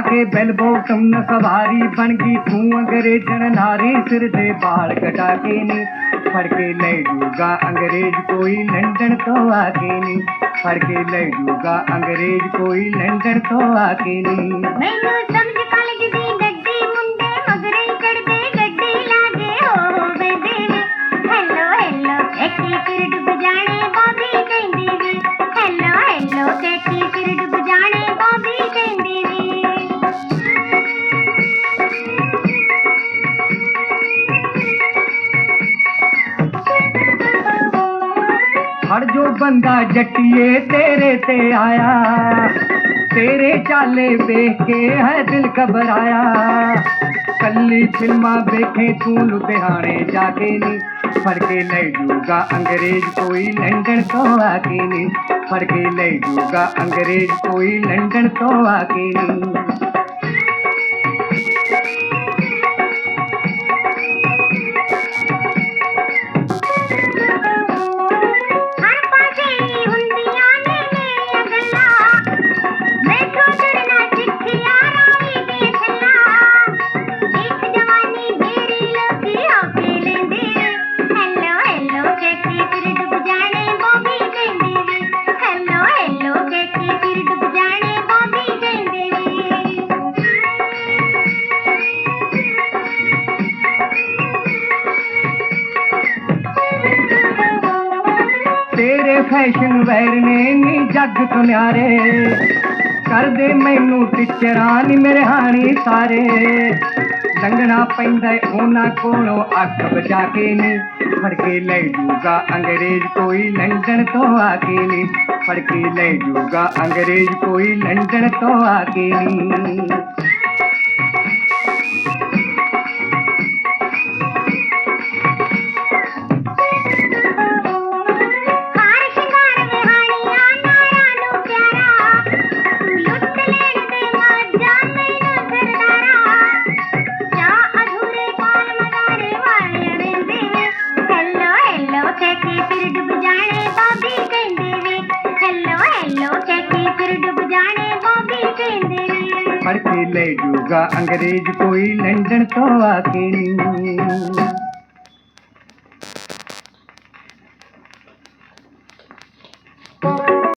आके बेलबो न सवारी बन गई। तू अंग्रेजन नारी सिर दे बाल कटा के नी। फड़ के ले लूगा अंग्रेज़, कोई लंदन तो आके नी। फड़ के ले लूगा अंग्रेज़, कोई लंदन तो आके नी। मेनू तो समझ कालेज दी गड्डी मुंडे, मगरे कर दे गड्डी लागे। ओ बेबी हेलो हेलो, एक फिर डूब जाने, बाबी आंदा जटिए तेरे ते आया। तेरे चाले देख के है दिल घबराया। कली फिल्मा देखे तू लुधियाने जाके नी फड़के नहीं जूगा अंग्रेज़, कोई लंदन तो आके नी फड़के नहीं जूगा अंग्रेज़, कोई लंदन तो आके नी ਫੈਸ਼ਨ ਵੈਰ ਨੇ ਨੀ ਜੱਗ ਤੋਂ ਨਿਆਰੇ ਕਰਦੇ ਮੈਨੂੰ ਟਿਚਰਾਂ ਨੀ ਮੇਰੇ ਹਾਣੀ ਸਾਰੇ ਲੰਘਣਾ ਪੈਂਦਾ ਏ ਉਹਨਾਂ ਕੋਲੋਂ ਅੱਖ ਬਚਾ ਕੇ ਨੀ ਫੜ ਕੇ ਲੈ ਜੂਗਾ ਅੰਗਰੇਜ਼ ਕੋਈ ਲੰਡਨ ਤੋਂ ਆ ਕੇ ਨੀ ਫੜ ਕੇ ਲੈ ਜੂਗਾ ਅੰਗਰੇਜ਼ ਕੋਈ ਲੰਡਨ ਤੋਂ ਆ ਕੇ ਨੀ मर्ज़ी ले जूगा अंग्रेज़ कोई लंदन तो आके नहीं